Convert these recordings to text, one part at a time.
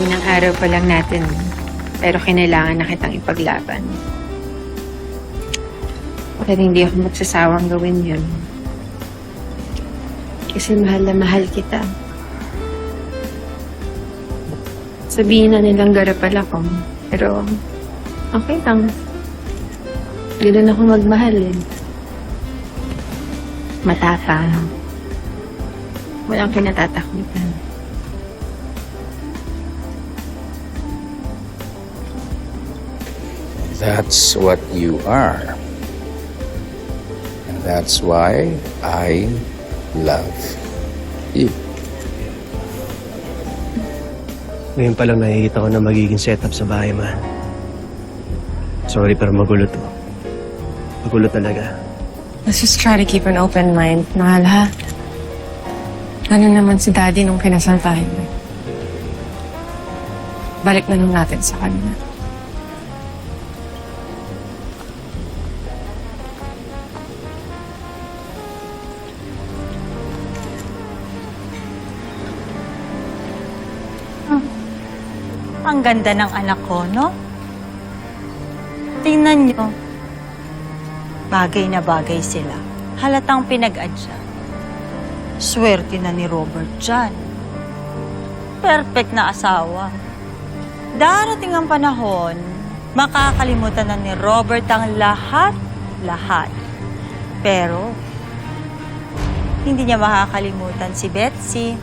Unang araw pa lang natin, pero kinailangan na kitang ipaglaban. Pero hindi ako magsasawang gawin yun. Kasi mahal na mahal kita. Sabihin na nilang garapal ako, pero okay lang. Ganun ako magmahal eh. Matapang. Walang kinatatakutan. That's what you are. And that's why I love you. Ngayon pa lang nakikita ko na magiging setup sa bahay, ma. Sorry, pero magulo to. Magulo talaga. Let's just try to keep an open mind, mahal ha? Ano naman si Daddy nung kinasal tayo? Balik na lang natin sa kanya. Ang ganda ng anak ko, no? Tingnan nyo. Bagay na bagay sila. Halatang pinag-adya. Swerte na ni Robert dyan. Perfect na asawa. Darating ang panahon, makakalimutan na ni Robert ang lahat-lahat. Pero, hindi niya makakalimutan si Betsy.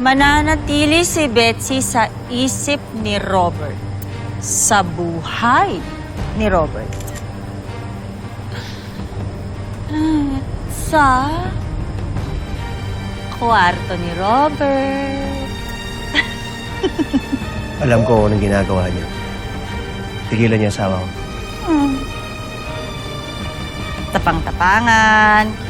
Mananatili si Betsy sa isip ni Robert. Sa buhay ni Robert. Sa kwarto ni Robert. Alam ko anong ginagawa niyo. Tigilan niya asawa ko. Hmm. Tapang-tapangan.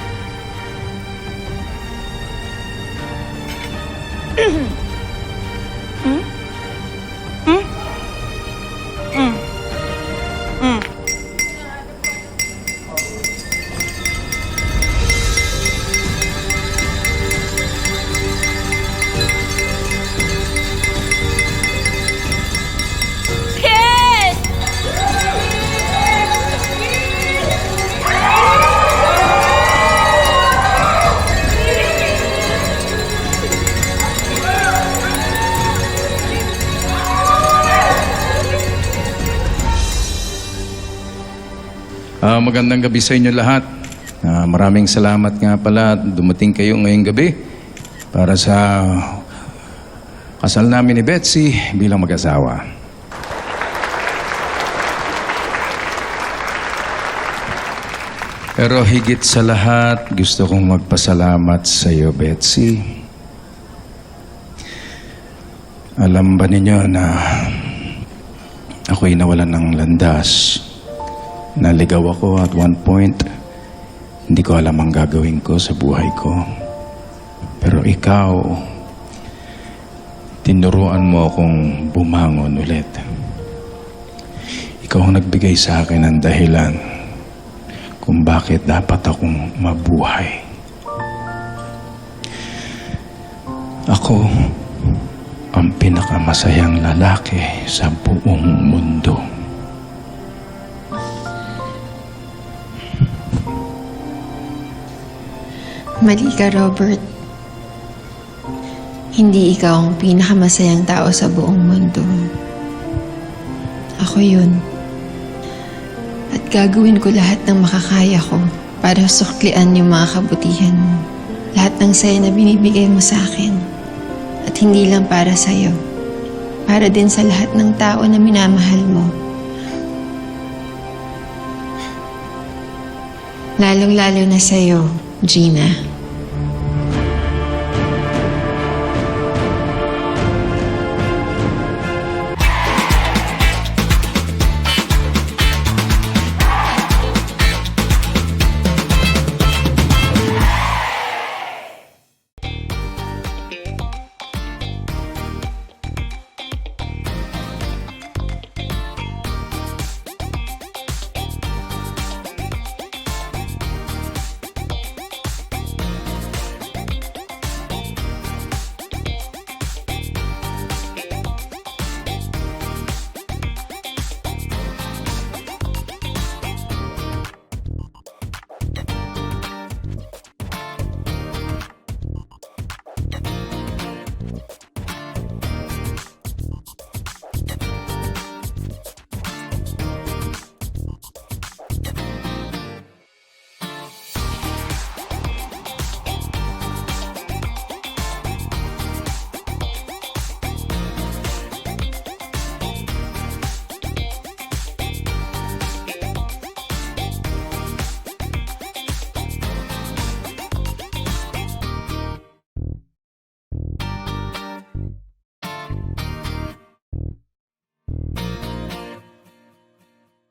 Ah, magandang gabi sa inyo lahat. Ah, maraming salamat nga pala at dumating kayo ngayong gabi para sa kasal namin ni Betsy bilang mag-asawa. Pero higit sa lahat, gusto kong magpasalamat sa iyo, Betsy. Alam ba ninyo na ako'y nawalan ng landas? Naligaw ako at one point. Hindi ko alam ang gagawin ko sa buhay ko. Pero ikaw, tinuruan mo akong bumangon ulit. Ikaw ang nagbigay sa akin ng dahilan kung bakit dapat akong mabuhay. Ako ang pinakamasayang lalaki sa buong mundo. Mali ka, Robert. Hindi ikaw ang pinakamasayang tao sa buong mundo. Ako yun. At gagawin ko lahat ng makakaya ko para suklian yung mga kabutihan mo. Lahat ng saya na binibigay mo sa akin. At hindi lang para sa'yo. Para din sa lahat ng tao na minamahal mo. Lalong-lalo na sa'yo, Gina.